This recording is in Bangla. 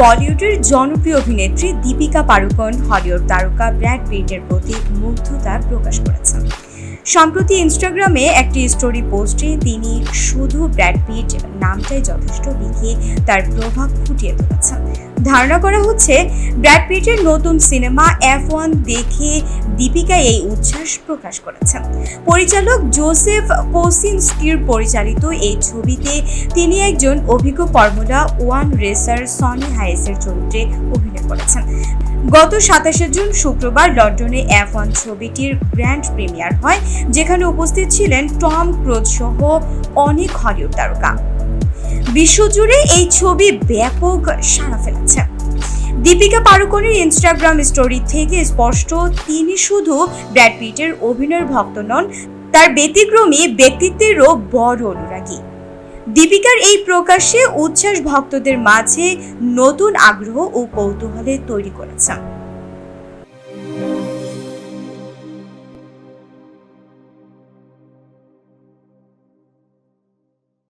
বলিউডের জনপ্রিয় অভিনেত্রী দীপিকা পাড়ুকোন হলিউড তারকা ব্র্যাড পিটের প্রতি মুগ্ধতা প্রকাশ করেছেন। সম্প্রতি ইনস্টাগ্রামে একটি স্টোরি পোস্টে তিনি শুধু ব্র্যাড পিট নামটাই যথেষ্ট লিখে তার প্রভাব ফুটিয়ে তুলেছেন। ধারণা করা হচ্ছে ব্র্যাড পিটের নতুন সিনেমা এফ ওয়ান দেখে দীপিকা এই উচ্ছ্বাস প্রকাশ করেছেন। পরিচালক জোসেফ কোসিনস্কির পরিচালিত এই ছবিতে তিনি একজন অভিজ্ঞ ফর্মুলা ওয়ান রেসার সনি হাইসের চরিত্রে অভিনয় করেছেন। গত সাতাশে জুন শুক্রবার লন্ডনে এফ ওয়ান ছবিটির গ্র্যান্ড প্রিমিয়ার হয়, যেখানে উপস্থিত ছিলেন টম ক্রুজ সহ অনেক হলিউড তারকা। বিশ্বজুড়ে এই ছবি ব্যাপক সাড়া ফেলেছে। দীপিকা পাড়ুকোনের ইনস্টাগ্রাম স্টোরি থেকে স্পষ্ট, তিনি শুধু ব্র্যাড পিটের অভিনয়ের ভক্ত নন, তার ব্যতিক্রমী ব্যক্তিত্বেরও বড় অনুরাগী। দীপিকার এই প্রকাশে উচ্ছ্বাস ভক্তদের মাঝে নতুন আগ্রহ ও কৌতূহলের তৈরি করেছে।